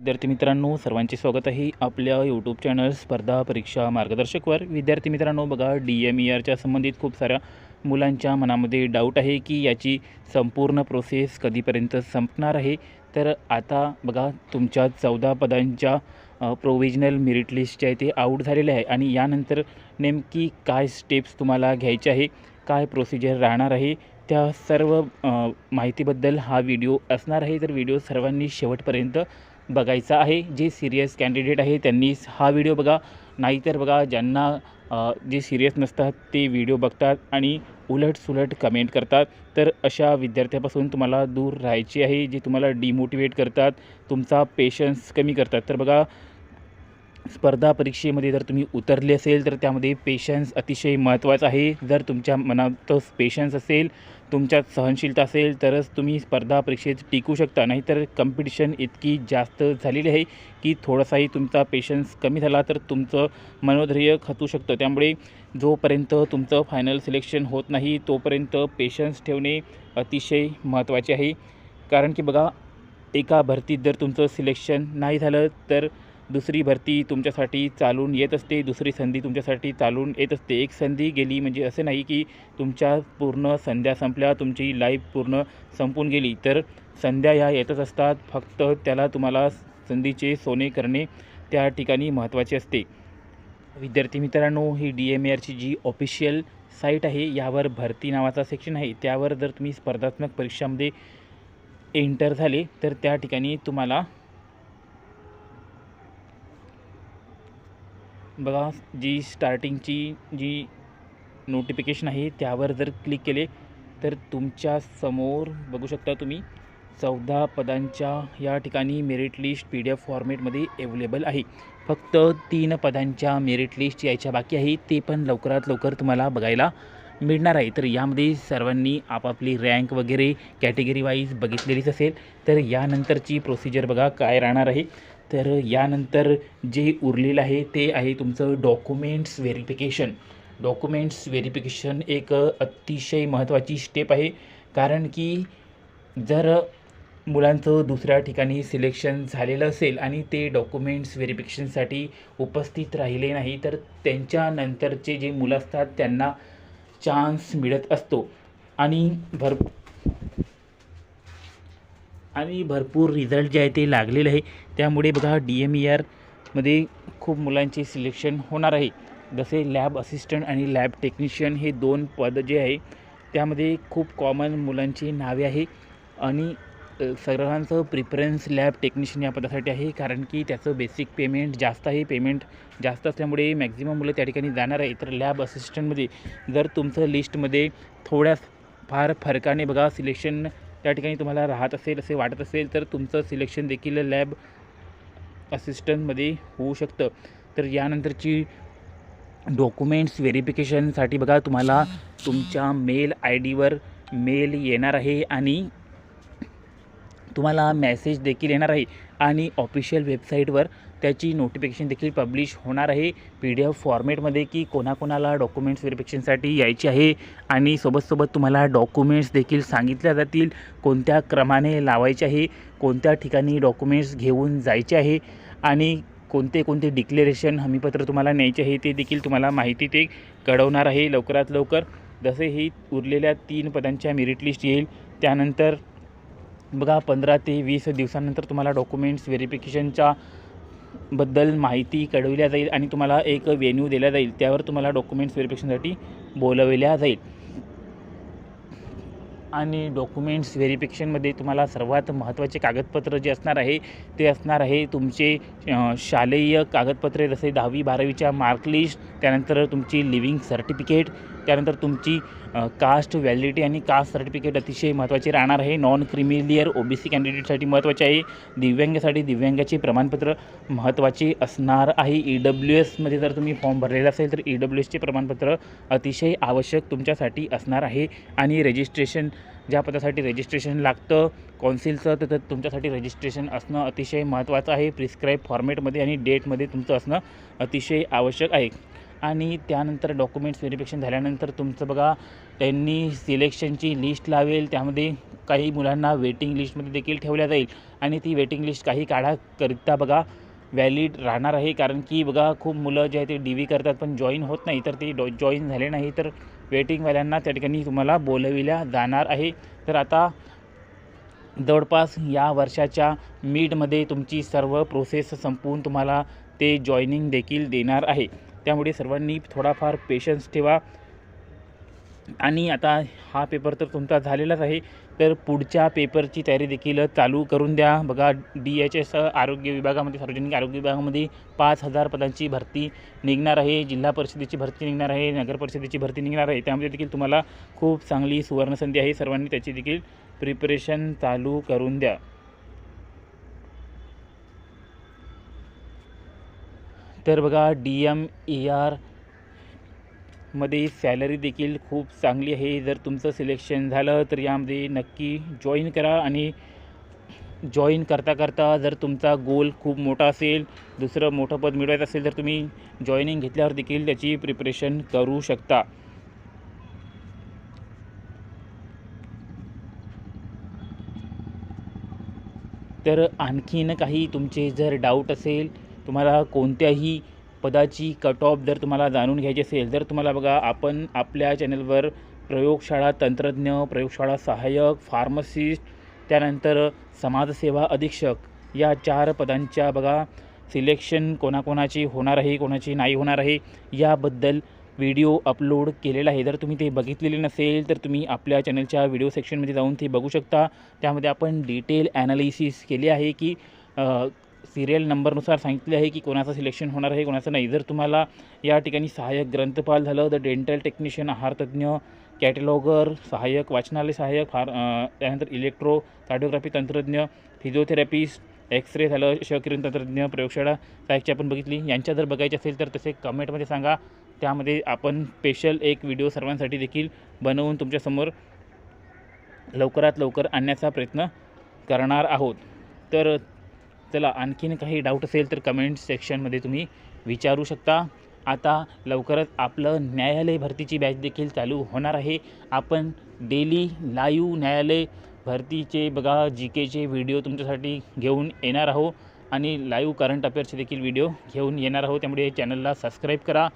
विद्यार्थी मित्रांनो सर्वांचे स्वागत आहे आपल्या यूट्यूब चॅनल स्पर्धा परीक्षा मार्गदर्शकवर विद्यार्थी मित्रांनो बघा डी एम ई आरच्या संबंधित खूप साऱ्या मुलांच्या मनामध्ये डाऊट आहे की याची संपूर्ण प्रोसेस कधीपर्यंत संपणार आहे. तर आता बघा तुमच्या चौदा पदांच्या प्रोविजनल मेरिट लिस्ट जे आहे ते आऊट झालेले आहे. आणि यानंतर नेमकी काय स्टेप्स तुम्हाला घ्यायचे आहे काय प्रोसिजर राहणार आहे त्या सर्व माहितीबद्दल हा व्हिडिओ असणार आहे. तर व्हिडिओ सर्वांनी शेवटपर्यंत बघायचा आहे. जे सिरियस कॅन्डिडेट आहे त्यांनी हा व्हिडिओ बघा. नाहीतर बघा ज्यांना जे सिरियस नसतात ते व्हिडिओ बघतात आणि उलटसुलट कमेंट करतात. तर अशा विद्यार्थ्यापासून तुम्हाला दूर राहायची आहे जे तुम्हाला डिमोटिवेट करतात. तुमचा पेशन्स कमी करतात. तर बघा स्पर्धा परीक्षेमध्ये जर तुम्ही उतरले असेल तर त्यामध्ये पेशन्स अतिशय महत्त्वाचं आहे. जर तुमच्या मनात पेशन्स असेल तुमच्यात सहनशीलता असेल तरच तुम्ही स्पर्धा परीक्षेत टिकू शकता. नाहीतर कम्पिटिशन इतकी जास्त झालेली आहे की थोडासाही तुमचा पेशन्स कमी झाला तर तुमचं मनोधैर्य खचू शकतं. त्यामुळे जोपर्यंत तुमचं फायनल सिलेक्शन होत नाही तोपर्यंत पेशन्स ठेवणे अतिशय महत्त्वाचे आहे. कारण की बघा एका भरतीत जर तुमचं सिलेक्शन नाही झालं तर दुसरी भरती तुमच्यासाठी चालून येत असते दुसरी संधी तुमच्यासाठी चालून येत असते. एक संधी गेली म्हणजे असे नाही की तुमच्या पूर्ण संध्या संपल्या तुमची लाईफ पूर्ण संपून गेली. तर संध्या ह्या येतच असतात. फक्त त्याला तुम्हाला संधीचे सोने करणे त्या ठिकाणी महत्त्वाचे असते. विद्यार्थी मित्रांनो ही डी एम आरची जी ऑफिशियल साईट आहे यावर भरती नावाचा सेक्शन आहे. त्यावर जर तुम्ही स्पर्धात्मक परीक्षामध्ये एंटर झाले तर त्या ठिकाणी तुम्हाला बघा जी स्टार्टिंगची जी नोटिफिकेशन आहे त्यावर जर क्लिक केले तर तुमच्यासमोर बघू शकता तुम्ही चौदा पदांच्या या ठिकाणी merit list P D F फॉर्मेटमध्ये available आहे. फक्त तीन पदांच्या मेरिट लिस्ट यायच्या बाकी आहे ते पण लवकरात लवकर तुम्हाला बघायला मिळणार आहे. तर यामध्ये सर्वांनी आपापली रँक वगैरे कॅटेगरी वाईज बघितलेलीच असेल तर यानंतरची प्रोसिजर बघा काय राहणार आहे. तर यानंतर जे उरलेलं आहे ते आहे तुमचं डॉक्युमेंट्स व्हेरिफिकेशन डॉक्युमेंट्स व्हेरिफिकेशन एक अतिशय महत्त्वाची स्टेप आहे. कारण की जर मुलांचं दुसऱ्या ठिकाणी सिलेक्शन झालेलं असेल आणि ते डॉक्युमेंट्स व्हेरिफिकेशनसाठी उपस्थित राहिले नाही तर त्यांच्यानंतरचे जे मुलं असतात त्यांना चान्स मिळत असतो. आणि भर आणि भरपूर रिझल्ट जे आहे ते लागलेले आहे. त्यामुळे बघा डी एम ई आरमध्ये खूप मुलांचे सिलेक्शन होणार आहे. जसे लॅब असिस्टंट आणि लॅब टेक्निशियन हे दोन पद जे आहे त्यामध्ये खूप कॉमन मुलांची नावे आहे. आणि सर्वांचं प्रिफरन्स लॅब टेक्निशियन या पदासाठी आहे कारण की त्याचं बेसिक पेमेंट जास्त आहे. पेमेंट जास्त असल्यामुळे मॅक्झिमम मुलं त्या ठिकाणी जाणार आहे तर लॅब असिस्टंटमध्ये जर तुमचं लिस्टमध्ये थोड्या फार फरकाने बघा सिलेक्शन त्या ठिकाणी तुम्हाला राहत असेल असे वाटत असेल तर तुमचं सिलेक्शन देखील लॅब असिस्टंटमध्ये होऊ शकतं. तर यानंतरची डॉक्युमेंट्स व्हेरिफिकेशनसाठी बघा तुम्हाला तुमच्या मेल आय डीवर मेल येणार आहे आणि तुम्हाला मेसेज देखील येणार आहे. आणि ऑफिशियल वेबसाईटवर त्याची नोटिफिकेशन देखील पब्लिश होणार आहे. पी डी एफ फॉर्मेटमध्ये की कोणाकोणाला डॉक्युमेंट्स व्हेरिफिकेशनसाठी यायची आहे आणि सोबतसोबत तुम्हाला डॉक्युमेंट्स देखील सांगितल्या जातील. कोणत्या क्रमाने लावायचे आहे कोणत्या ठिकाणी डॉक्युमेंट्स घेऊन जायचे आहे आणि कोणते कोणते डिक्लेरेशन हमीपत्र तुम्हाला न्यायचे आहे ते देखील तुम्हाला माहिती ते कळवणार आहे लवकरात लवकर. जसे ही उरलेल्या तीन पदांच्या मेरिट लिस्ट येईल. त्यानंतर बघा पंधरा ते वीस दिवसानंतर तुम्हाला डॉक्युमेंट्स व्हेरिफिकेशनच्या बद्दल माहिती कळवल्या जाईल आणि तुम्हाला एक वेन्यू दिला जाईल. त्यावर तुम्हाला डॉक्युमेंट्स व्हेरिफिकेशनसाठी बोलवल्या जाईल. आणि डॉक्युमेंट्स व्हेरिफिकेशनमध्ये तुम्हाला सर्वात महत्त्वाचे कागदपत्र जे असणार आहे ते असणार आहे तुमचे शालेय कागदपत्रे जसे दहावी बारावीच्या मार्कलिस्ट त्यानंतर तुमची लिव्हिंग सर्टिफिकेट त्यानंतर तुमची कास्ट व्हॅलिडिटी आणि कास्ट सर्टिफिकेट अतिशय महत्त्वाचे राहणार आहे. Non creamy layer O B C कॅन्डिडेटसाठी महत्त्वाचे आहे. दिव्यांगासाठी दिव्यांगाचे प्रमाणपत्र महत्त्वाचे असणार आहे. ई डब्ल्यू एसमध्ये जर तुम्ही फॉर्म भरलेला असेल तर ई डब्ल्यू एसचे प्रमाणपत्र अतिशय आवश्यक तुमच्यासाठी असणार आहे. आणि रजिस्ट्रेशन ज्या पदासाठी रजिस्ट्रेशन लागतं कौन्सिलचं तर तर तुमच्यासाठी रजिस्ट्रेशन असणं अतिशय महत्त्वाचं आहे. प्रिस्क्राईब फॉर्मेटमध्ये आणि डेटमध्ये तुमचं असणं अतिशय आवश्यक आहे. आणि त्यानंतर डॉक्युमेंट्स व्हेरिफिकेशन झाल्यानंतर तुमचं बघा त्यांनी सिलेक्शनची लिस्ट लावेल. त्यामध्ये काही मुलांना वेटिंग लिस्टमध्ये देखील ठेवल्या जाईल. आणि ती वेटिंग लिस्ट काही काळाकरिता बघा व्हॅलिड राहणार आहे. कारण की बघा खूप मुलं जे आहे ते डी व्ही करतात पण जॉईन होत नाही. तर ते डॉ जॉईन झाले नाही तर वेटिंगवाल्यांना त्या ठिकाणी तुम्हाला बोलविल्या जाणार आहे. तर आता जवळपास या वर्षाच्या मीडमध्ये तुमची सर्व प्रोसेस संपवून तुम्हाला ते जॉईनिंग देखील देणार आहे. त्यामुळे सर्वांनी थोडाफार पेशन्स ठेवा. आणि आता हा पेपर तर तुमचा झालेलाच आहे. तर पुढच्या पेपरची तयारी देखील चालू करून द्या. बघा डी एच एस आरोग्य विभागामध्ये सार्वजनिक आरोग्य विभागामध्ये पाच हजार पदांची भरती निघणार आहे. जिल्हा परिषदेची भरती निघणार आहे. नगर परिषदेची भरती निघणार आहे. त्यामध्ये देखील तुम्हाला खूप चांगली सुवर्णसंधी आहे. सर्वांनी त्याची देखील प्रिपरेशन चालू करून द्या. तर बघा डी एम ई आरमध्ये सॅलरी देखील खूप चांगली आहे. जर तुमचं सिलेक्शन झालं तर यामध्ये नक्की जॉईन करा आणि जॉईन करता करता जर तुमचा गोल खूप मोठा असेल दुसरं मोठं पद मिळवायचं असेल तर तुम्ही जॉईनिंग घेतल्यावर देखील त्याची प्रिपरेशन करू शकता. तर आणखीन काही तुमचे जर डाऊट असेल तुम्हाला कोणत्याही पदाची कट ऑफ जर तुम्हाला जाणून घ्यायची असेल जर तुम्हाला बघा आपण आपल्या चॅनलवर प्रयोगशाळा तंत्रज्ञ प्रयोगशाळा सहाय्यक फार्मसिस्ट त्यानंतर समाजसेवा अधीक्षक या चार पदांच्या बघा सिलेक्शन कोणाकोणाची होणार आहे कोणाची नाही होणार आहे याबद्दल व्हिडिओ अपलोड केलेला आहे. जर तुम्ही ते बघितलेले नसेल तर तुम्ही आपल्या चॅनलच्या व्हिडिओ सेक्शनमध्ये जाऊन ते बघू शकता. त्यामध्ये आपण डिटेल ॲनालिसिस केले आहे की सिरियल नंबरनुसार सांगितले आहे की कोणाचं सिलेक्शन होणार आहे कोणाचं नाही. जर तुम्हाला या ठिकाणी सहाय्यक ग्रंथपाल झालं तर डेंटल टेक्निशियन आहारतज्ञ कॅटलॉगर सहाय्यक वाचनालय सहाय्यक फार त्यानंतर इलेक्ट्रो कार्डिओग्राफी तंत्रज्ञ फिजिओथेरपिस्ट एक्सरे झालं शकिरण तंत्रज्ञ प्रयोगशाळा सहाय्यकची आपण बघितली. यांच्या जर बघायचे असेल तर तसे कमेंटमध्ये सांगा. त्यामध्ये आपण स्पेशल एक व्हिडिओ सर्वांसाठी देखील बनवून तुमच्यासमोर लवकरात लवकर आणण्याचा प्रयत्न करणार आहोत. तर चला आणखीन काही डाऊट असेल तर कमेंट सेक्शनमध्ये तुम्ही विचारू शकता. आता लवकरच आपलं न्यायालय भरतीची बॅच देखील चालू होणार आहे. आपण डेली लाईव्ह न्यायालय भरतीचे बघा जी केचे व्हिडिओ तुमच्यासाठी घेऊन येणार आहो आणि लाईव्ह करंट अफेअर्सचे देखील व्हिडिओ घेऊन येणार आहोत. त्यामुळे चॅनलला सबस्क्राईब करा.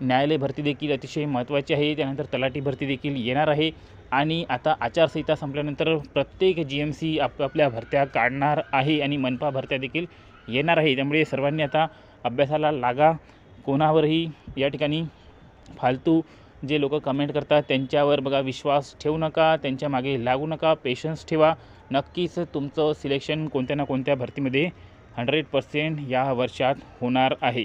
न्यायालय भरती देखील अतिशय महत्त्वाची आहे. त्यानंतर तलाठी भरती देखील येणार आहे. आणि आता आचारसंहिता संपल्यानंतर प्रत्येक जी एम सी आपापल्या भरत्या काढणार आहे आणि मनपा भरत्या देखील येणार आहे. त्यामुळे सर्वांनी आता अभ्यासाला लागा. कोणावरही या ठिकाणी फालतू जे लोक कमेंट करतात त्यांच्यावर बघा विश्वास ठेवू नका. त्यांच्या मागे लागू नका. पेशन्स ठेवा. नक्कीच तुमचं सिलेक्शन कोणत्या ना कोणत्या भरतीमध्ये हंड्रेड पर्सेंट या वर्षात होणार आहे.